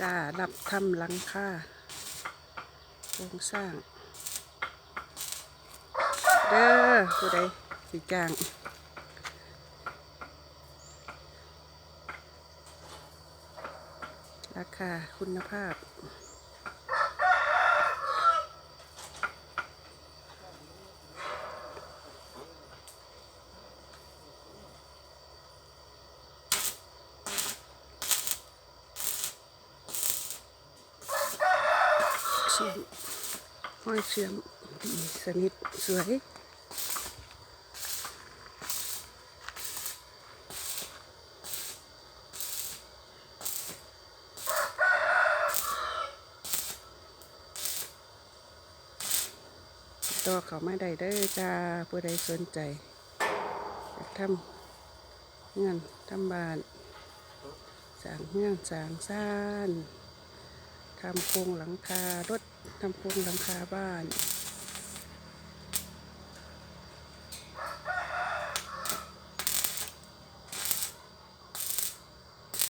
จ้ารับทำหลังคาโครงสร้าง เด้อผู้ใดสีจ้างราคาคุณภาพ ชื่อมห้อยเชื่อมดีสนิทสวยต่อเขาไม่ได้เด้อจ้าผู้ใดสนใจทำเงื่อนทำบานสางเงื่อนสร้างซ่าน ทำโครงหลังคารถทำโครงหลังคาบ้าน